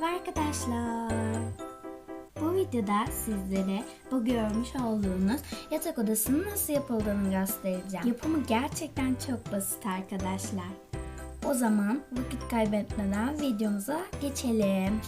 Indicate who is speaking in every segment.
Speaker 1: Merhaba arkadaşlar. Bu videoda sizlere bu görmüş olduğunuz yatak odasının nasıl yapıldığını göstereceğim. Yapımı gerçekten çok basit arkadaşlar. O zaman vakit kaybetmeden videomuza geçelim.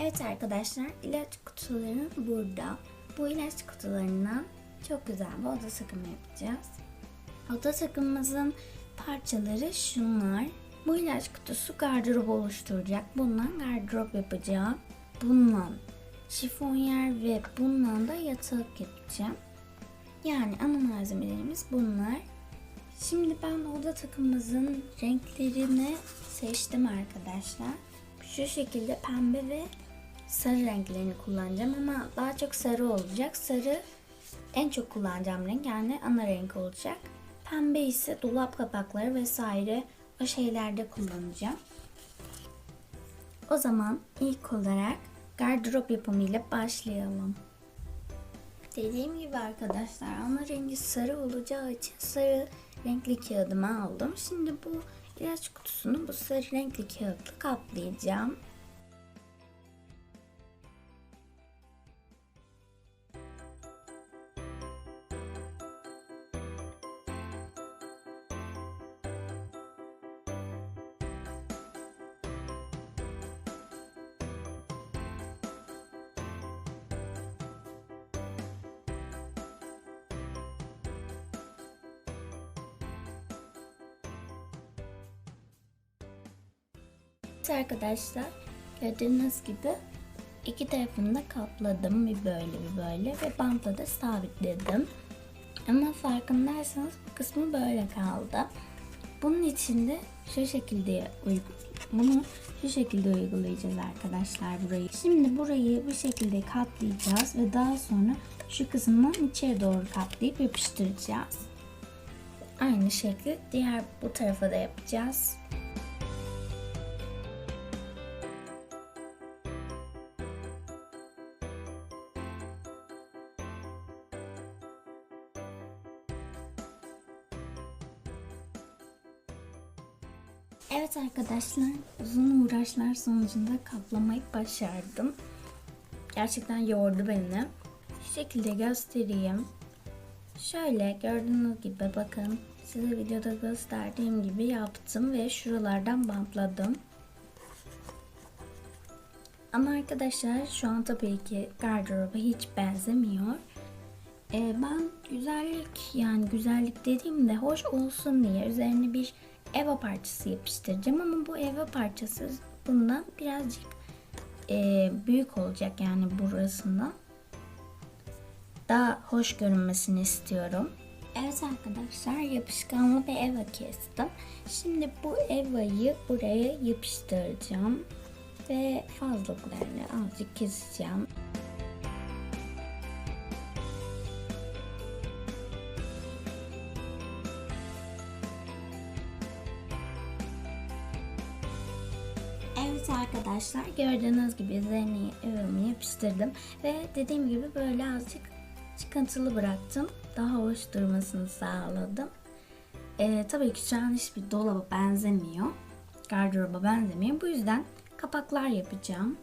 Speaker 1: Evet arkadaşlar ilaç kutularım burada. Bu ilaç kutularından çok güzel bir oda takımı yapacağız. Oda takımımızın parçaları şunlar. Bu ilaç kutusu gardırop oluşturacak. Bundan gardırop yapacağım. Bundan şifonyer ve bundan da yatak yapacağım. Yani ana malzemelerimiz bunlar. Şimdi ben oda takımımızın renklerini seçtim arkadaşlar. Şu şekilde pembe ve sarı renklerini kullanacağım ama daha çok sarı olacak. Sarı en çok kullanacağım renk yani ana renk olacak. Pembe ise dolap kapakları vesaire o şeylerde kullanacağım. O zaman ilk olarak gardırop yapımıyla başlayalım. Dediğim gibi arkadaşlar ana rengi sarı olacağı için sarı renkli kağıdımı aldım. Şimdi bu ilaç kutusunu bu sarı renkli kağıtla kaplayacağım. Evet arkadaşlar gördüğünüz gibi iki tarafını da kapladım bir böyle bir böyle ve bantla da sabitledim. Ama farkındaysanız bu kısmı böyle kaldı. Bunun için de şu şekilde bunu şu şekilde uygulayacağız arkadaşlar burayı. Şimdi burayı bu şekilde katlayacağız ve daha sonra şu kısımdan içeri doğru katlayıp yapıştıracağız. Aynı şekilde diğer bu tarafa da yapacağız. Evet arkadaşlar uzun uğraşlar sonucunda kaplamayı başardım. Gerçekten yordu beni. Şu şekilde göstereyim. Şöyle gördüğünüz gibi bakın size videoda gösterdiğim gibi yaptım ve şuralardan bantladım. Ama arkadaşlar şu an tabii ki gardıroba hiç benzemiyor. Ee, ben güzellik yani güzellik dediğimde hoş olsun diye üzerine bir eva parçası yapıştıracağım ama bu eva parçası bundan birazcık e, büyük olacak yani burasından. Daha hoş görünmesini istiyorum. Evet arkadaşlar yapışkanlı bir eva kestim. Şimdi bu evayı buraya yapıştıracağım. Ve fazlalıklarını azıcık keseceğim. Arkadaşlar gördüğünüz gibi üzerine övümü yapıştırdım ve dediğim gibi böyle azıcık çıkıntılı bıraktım. Daha hoş durmasını sağladım. Ee, tabii ki şu an hiçbir dolaba benzemiyor. Gardıroba benzemiyor. Bu yüzden kapaklar yapacağım.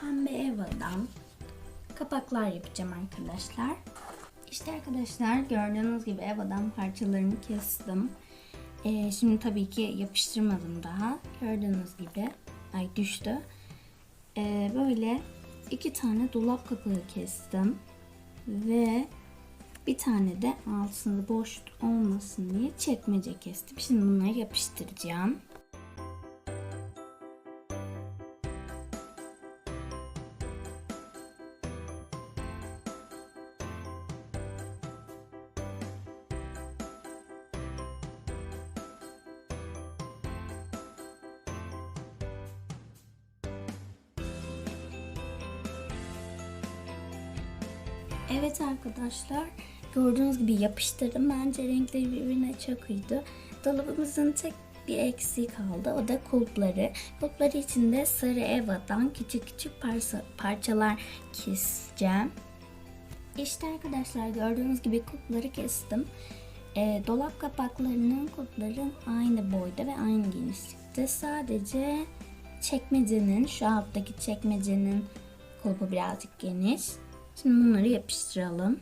Speaker 1: Pembe Eva'dan kapaklar yapacağım arkadaşlar. İşte arkadaşlar gördüğünüz gibi Eva'dan parçalarımı kestim. Ee, şimdi tabii ki yapıştırmadım daha. Gördüğünüz gibi ay düştü. Ee, böyle iki tane dolap kapağı kestim ve bir tane de altında boş olmasın diye çekmece kestim. Şimdi bunları yapıştıracağım. Evet arkadaşlar gördüğünüz gibi yapıştırdım. Bence renkleri birbirine çok uydu. Dolabımızın tek bir eksiği kaldı. O da kulpları. Kulpları içinde sarı evadan küçük küçük parça, parçalar keseceğim. İşte arkadaşlar gördüğünüz gibi kulpları kestim. E, dolap kapaklarının kulpları aynı boyda ve aynı genişlikte. Sadece çekmecenin, şu alttaki çekmecenin kulpu birazcık geniş. Şimdi bunları yapıştıralım.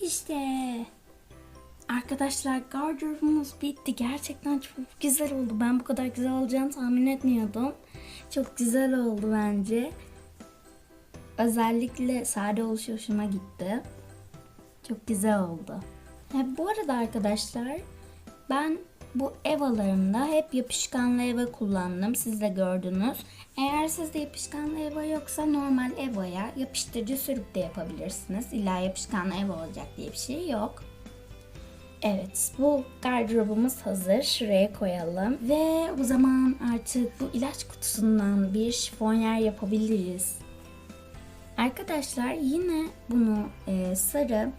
Speaker 1: İşte arkadaşlar gardırobumuz bitti. Gerçekten çok güzel oldu. Ben bu kadar güzel olacağını tahmin etmiyordum. Çok güzel oldu bence. Özellikle sade oluşu hoşuma gitti. Çok güzel oldu. Ha, bu arada arkadaşlar ben bu evalarımda hep yapışkanlı eva kullandım. Siz de gördünüz. Eğer sizde yapışkanlı eva yoksa normal evaya yapıştırıcı sürüp de yapabilirsiniz. İlla yapışkanlı eva olacak diye bir şey yok. Evet bu gardırobumuz hazır. Şuraya koyalım. Ve o zaman artık bu ilaç kutusundan bir şifonyer yapabiliriz. Arkadaşlar yine bunu e, sarı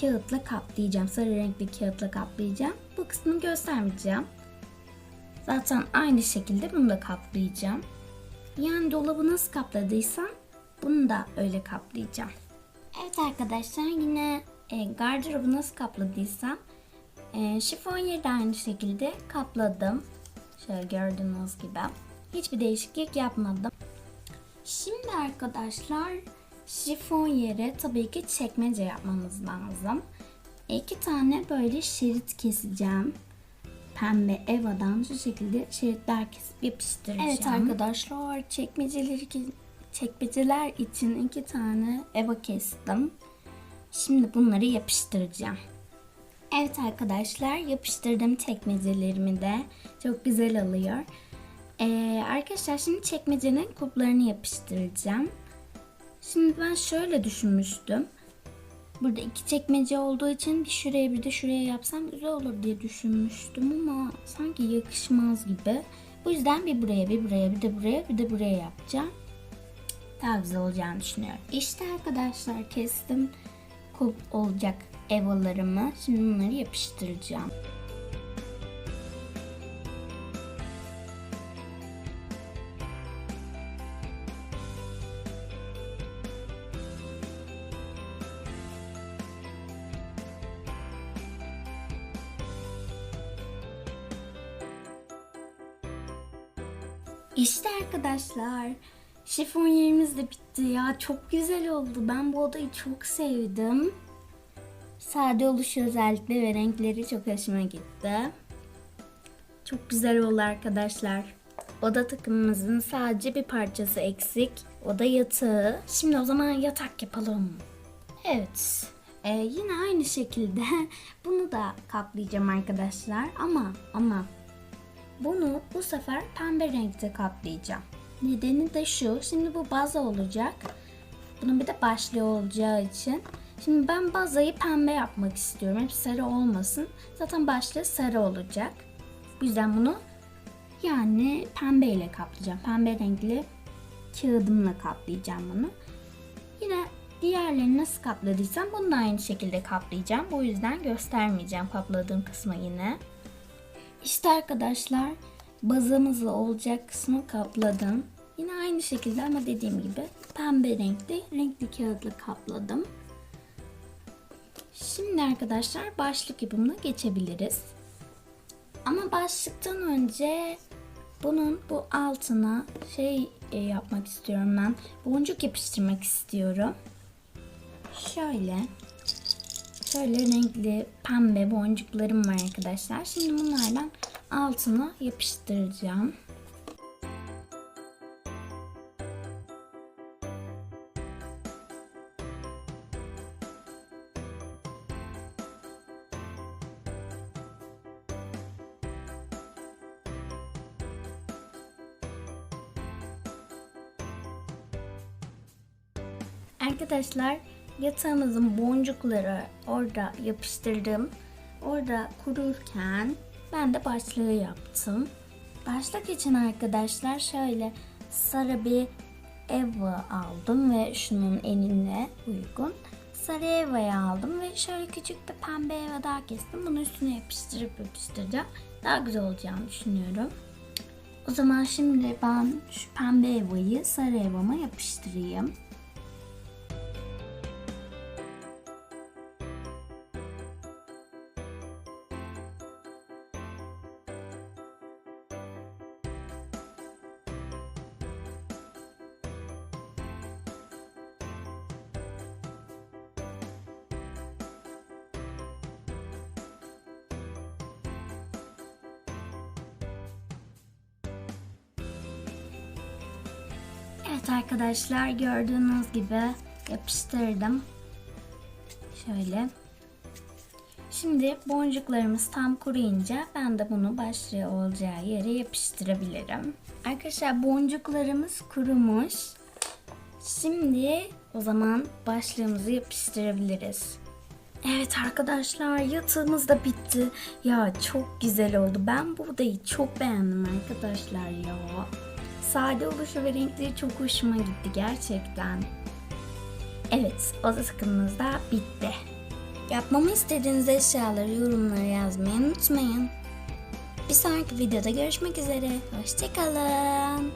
Speaker 1: kağıtla kaplayacağım. Sarı renkli kağıtla kaplayacağım. Bu kısmını göstermeyeceğim. Zaten aynı şekilde bunu da kaplayacağım. Yani dolabı nasıl kapladıysam bunu da öyle kaplayacağım. Evet arkadaşlar yine e, gardırobu nasıl kapladıysam e, şifonyeri de aynı şekilde kapladım. Şöyle gördüğünüz gibi. Hiçbir değişiklik yapmadım. Şimdi arkadaşlar şifon yere tabii ki çekmece yapmamız lazım. İki tane böyle şerit keseceğim. Pembe evadan şu şekilde şeritler kesip yapıştıracağım. Evet arkadaşlar çekmeceleri çekmeceler için iki tane eva kestim. Şimdi bunları yapıştıracağım. Evet arkadaşlar yapıştırdım çekmecelerimi de. Çok güzel oluyor. Ee, arkadaşlar şimdi çekmecenin kuplarını yapıştıracağım. Şimdi ben şöyle düşünmüştüm. Burada iki çekmece olduğu için bir şuraya bir de şuraya yapsam güzel olur diye düşünmüştüm ama sanki yakışmaz gibi. Bu yüzden bir buraya bir buraya bir de buraya bir de buraya yapacağım. Daha güzel olacağını düşünüyorum. İşte arkadaşlar kestim kup olacak evalarımı. Şimdi bunları yapıştıracağım. İşte arkadaşlar şifon yerimiz de bitti ya. Çok güzel oldu. Ben bu odayı çok sevdim. Sade oluşu özellikle ve renkleri çok hoşuma gitti. Çok güzel oldu arkadaşlar. Oda takımımızın sadece bir parçası eksik. O da yatağı. Şimdi o zaman yatak yapalım. Evet. Ee, yine aynı şekilde bunu da kaplayacağım arkadaşlar. Ama ama bunu bu sefer pembe renkte kaplayacağım. Nedeni de şu. Şimdi bu baza olacak. Bunun bir de başlığı olacağı için. Şimdi ben bazayı pembe yapmak istiyorum. Hep sarı olmasın. Zaten başlığı sarı olacak. Bu yüzden bunu yani pembe ile kaplayacağım. Pembe renkli kağıdımla kaplayacağım bunu. Yine diğerlerini nasıl kapladıysam bunu da aynı şekilde kaplayacağım. Bu yüzden göstermeyeceğim kapladığım kısmı yine. İşte arkadaşlar bazımızla olacak kısmı kapladım. Yine aynı şekilde ama dediğim gibi pembe renkli renkli kağıtla kapladım. Şimdi arkadaşlar başlık yapımına geçebiliriz. Ama başlıktan önce bunun bu altına şey e, yapmak istiyorum ben. Boncuk yapıştırmak istiyorum. Şöyle Şöyle renkli pembe boncuklarım var arkadaşlar. Şimdi bunlardan altına yapıştıracağım. Arkadaşlar yatağımızın boncukları orada yapıştırdım. Orada kururken ben de başlığı yaptım. Başlık için arkadaşlar şöyle sarı bir eva aldım ve şunun enine uygun. Sarı evayı aldım ve şöyle küçük bir pembe eva daha kestim. Bunu üstüne yapıştırıp yapıştıracağım. Daha güzel olacağını düşünüyorum. O zaman şimdi ben şu pembe evayı sarı evama yapıştırayım. Evet arkadaşlar gördüğünüz gibi yapıştırdım. Şöyle. Şimdi boncuklarımız tam kuruyunca ben de bunu başlığı olacağı yere yapıştırabilirim. Arkadaşlar boncuklarımız kurumuş. Şimdi o zaman başlığımızı yapıştırabiliriz. Evet arkadaşlar yatağımız da bitti. Ya çok güzel oldu. Ben bu odayı çok beğendim arkadaşlar ya. Sade oluşu ve renkleri çok hoşuma gitti gerçekten. Evet, oda takımımız da bitti. Yapmamı istediğiniz eşyaları yorumlara yazmayı unutmayın. Bir sonraki videoda görüşmek üzere. Hoşçakalın.